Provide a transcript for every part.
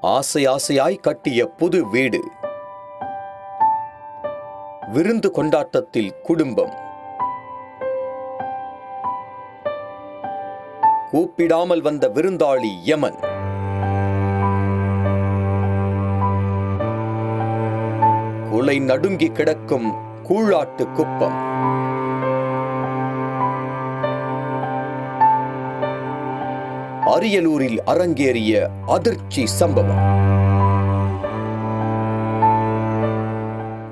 ஆசை ஆசையாய் கட்டிய புது வீடு. விருந்து கொண்டாட்டத்தில் குடும்பம். கூப்பிடாமல் வந்த விருந்தாளி யமன். குலை நடுங்கி கிடக்கும் கூழாட்டு குப்பம். அரியலூரில் அரங்கேறிய அதிர்ச்சி சம்பவம்.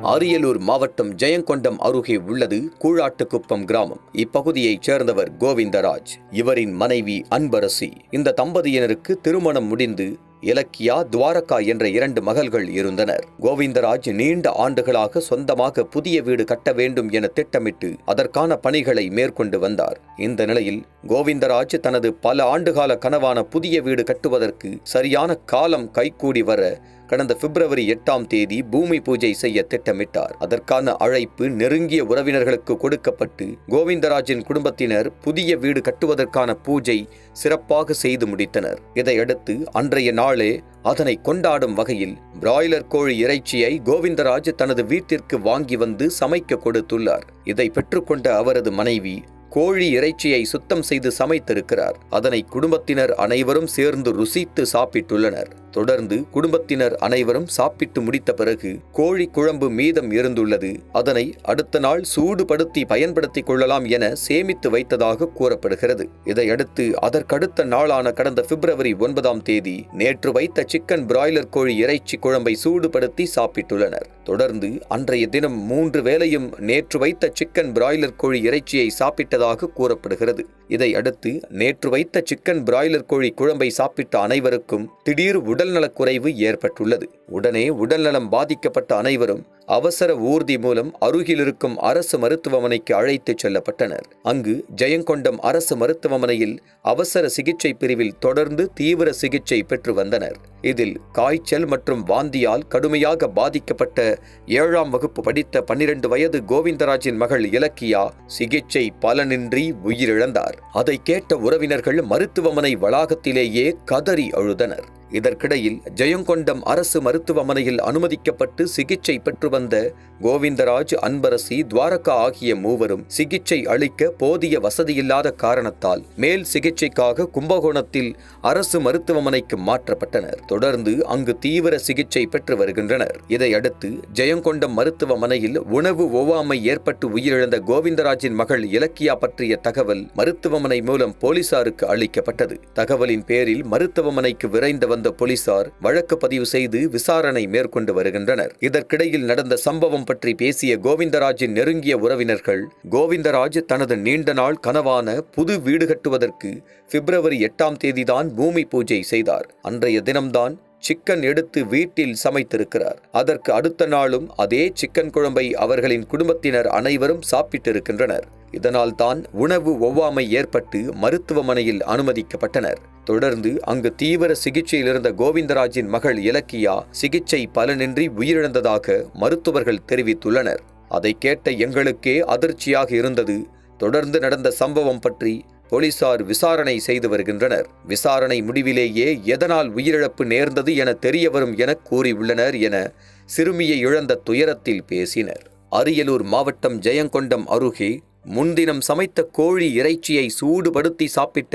அரியலூர் மாவட்டம் ஜெயங்கொண்டம் அருகே உள்ளது கூழாட்டுக்குப்பம் கிராமம். இப்பகுதியைச் சேர்ந்தவர் கோவிந்தராஜ். இவரின் மனைவி அன்பரசி. இந்த தம்பதியினருக்கு திருமணம் முடிந்து இலக்கியா துவாரகா என்ற இரண்டு மகள்கள் இருந்தனர். கோவிந்தராஜ் நீண்ட ஆண்டுகளாக சொந்தமாக புதிய வீடு கட்ட வேண்டும் என திட்டமிட்டு அதற்கான பணிகளை மேற்கொண்டு வந்தார். இந்த நிலையில் கோவிந்தராஜ் தனது பல ஆண்டுகால கனவான புதிய வீடு கட்டுவதற்கு சரியான காலம் கைகூடி வர கடந்த பிப்ரவரி எட்டாம் தேதி பூமி பூஜை செய்ய திட்டமிட்டார். அதற்கான அழைப்பு நெருங்கிய உறவினர்களுக்கு கொடுக்கப்பட்டு கோவிந்தராஜின் குடும்பத்தினர் புதிய வீடு கட்டுவதற்கான பூஜை சிறப்பாக செய்து முடித்தனர். இதையடுத்து அன்றைய நாளே அதனை கொண்டாடும் வகையில் பிராய்லர் கோழி இறைச்சியை கோவிந்தராஜ் தனது வீட்டிற்கு வாங்கி வந்து சமைக்க கொடுத்துள்ளார். இதை பெற்றுக்கொண்ட அவரது மனைவி கோழி இறைச்சியை சுத்தம் செய்து சமைத்திருக்கிறார். அதனை குடும்பத்தினர் அனைவரும் சேர்ந்து ருசித்து சாப்பிட்டுள்ளனர். தொடர்ந்து குடும்பத்தினர் அனைவரும் சாப்பிட்டு முடித்த பிறகு கோழி குழம்பு மீதம் இருந்துள்ளது. அதனை அடுத்த நாள் சூடுபடுத்தி பயன்படுத்திக் கொள்ளலாம் என சேமித்து வைத்ததாக கூறப்படுகிறது. இதையடுத்து அதற்கடுத்த நாளான கடந்த பிப்ரவரி ஒன்பதாம் தேதி நேற்று வைத்த சிக்கன் பிராய்லர் கோழி இறைச்சி குழம்பை சூடுபடுத்தி சாப்பிட்டுள்ளனர். தொடர்ந்து அன்றைய தினம் மூன்று வேளையும் நேற்று வைத்த சிக்கன் பிராய்லர் கோழி இறைச்சியை சாப்பிட்டதாக கூறப்படுகிறது. இதை அடுத்து நேற்று வைத்த சிக்கன் பிராய்லர் கோழி குழம்பை சாப்பிட்ட அனைவருக்கும் திடீர் உடல்நலக்குறைவு ஏற்பட்டுள்ளது. உடனே உடல்நலம் பாதிக்கப்பட்ட அனைவரும் அவசர ஊர்தி மூலம் அருகில் இருக்கும் அரசு மருத்துவமனைக்கு அழைத்துச் செல்லப்பட்டனர். அங்கு ஜெயங்கொண்டம் அரசு மருத்துவமனையில் அவசர சிகிச்சை பிரிவில் தொடர்ந்து தீவிர சிகிச்சை பெற்று வந்தனர். இதில் காய்ச்சல் மற்றும் வாந்தியால் கடுமையாக பாதிக்கப்பட்ட ஏழாம் வகுப்பு படித்த பன்னிரண்டு வயது கோவிந்தராஜின் மகள் இலக்கியா சிகிச்சை பலனின்றி உயிரிழந்தார். அதை கேட்ட உறவினர்கள் மருத்துவமனை வளாகத்திலேயே கதறி அழுதனர். இதற்கிடையில் ஜெயங்கொண்டம் அரசு மருத்துவமனையில் அனுமதிக்கப்பட்டு சிகிச்சை பெற்று வந்த கோவிந்தராஜ் அன்பரசி துவாரகா ஆகிய மூவரும் சிகிச்சை அளிக்க போதிய வசதியில்லாத காரணத்தால் மேல் சிகிச்சைக்காக கும்பகோணத்தில் அரசு மருத்துவமனைக்கு மாற்றப்பட்டனர். தொடர்ந்து அங்கு தீவிர சிகிச்சை பெற்று வருகின்றனர். இதையடுத்து ஜெயங்கொண்டம் மருத்துவமனையில் உணவு ஒவ்வாமை ஏற்பட்டு உயிரிழந்த கோவிந்தராஜின் மகள் இலக்கியா பற்றிய தகவல் மருத்துவமனை மூலம் போலீசாருக்கு அளிக்கப்பட்டது. தகவலின் பேரில் மருத்துவமனைக்கு விரைந்து வந்த போலீசார் வழக்கு பதிவு செய்து விசாரணை மேற்கொண்டு வருகின்றனர். இதற்கிடையில் நடந்த சம்பவம் பற்றி பேசிய கோவிந்தராஜின் நெருங்கிய உறவினர்கள் கோவிந்தராஜ் தனது நீண்ட நாள் கனவான புது வீடு கட்டுவதற்கு பிப்ரவரி எட்டாம் தேதிதான் பூமி பூஜை செய்தார். அன்றைய தினம்தான் சிக்கன் எடுத்து வீட்டில் சமைத்திருக்கிறார். அதற்கு அடுத்த நாளும் அதே சிக்கன் குழம்பை அவர்களின் குடும்பத்தினர் அனைவரும் சாப்பிட்டிருக்கின்றனர். இதனால் தான் உணவு ஒவ்வாமை ஏற்பட்டு மருத்துவமனையில் அனுமதிக்கப்பட்டனர். தொடர்ந்து அங்கு தீவிர சிகிச்சையில் இருந்த கோவிந்தராஜின் மகள் இலக்கியா சிகிச்சை பலனின்றி உயிரிழந்ததாக மருத்துவர்கள் தெரிவித்துள்ளனர். அதை கேட்ட எங்களுக்கே அதிர்ச்சியாக இருந்தது. தொடர்ந்து நடந்த சம்பவம் பற்றி போலீசார் விசாரணை செய்து வருகின்றனர். விசாரணை முடிவிலேயே எதனால் உயிரிழப்பு நேர்ந்தது என தெரியவரும் என கூறியுள்ளனர் என சிறுமியை இழந்த துயரத்தில் பேசினர். அரியலூர் மாவட்டம் ஜெயங்கொண்டம் அருகே முன்தினம் சமைத்த கோழி இறைச்சியை சூடுபடுத்தி சாப்பிட்ட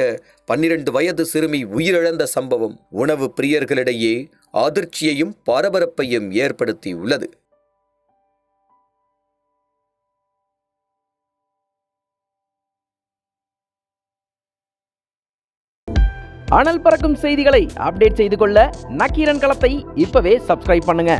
பன்னிரண்டு வயது சிறுமி உயிரிழந்த சம்பவம் உணவு பிரியர்களிடையே அதிர்ச்சியையும் பரபரப்பையும் ஏற்படுத்தியுள்ளது. அனல் பறக்கும் செய்திகளை அப்டேட் செய்து கொள்ள நக்கீரன் களத்தை இப்பவே சப்ஸ்கிரைப் பண்ணுங்க.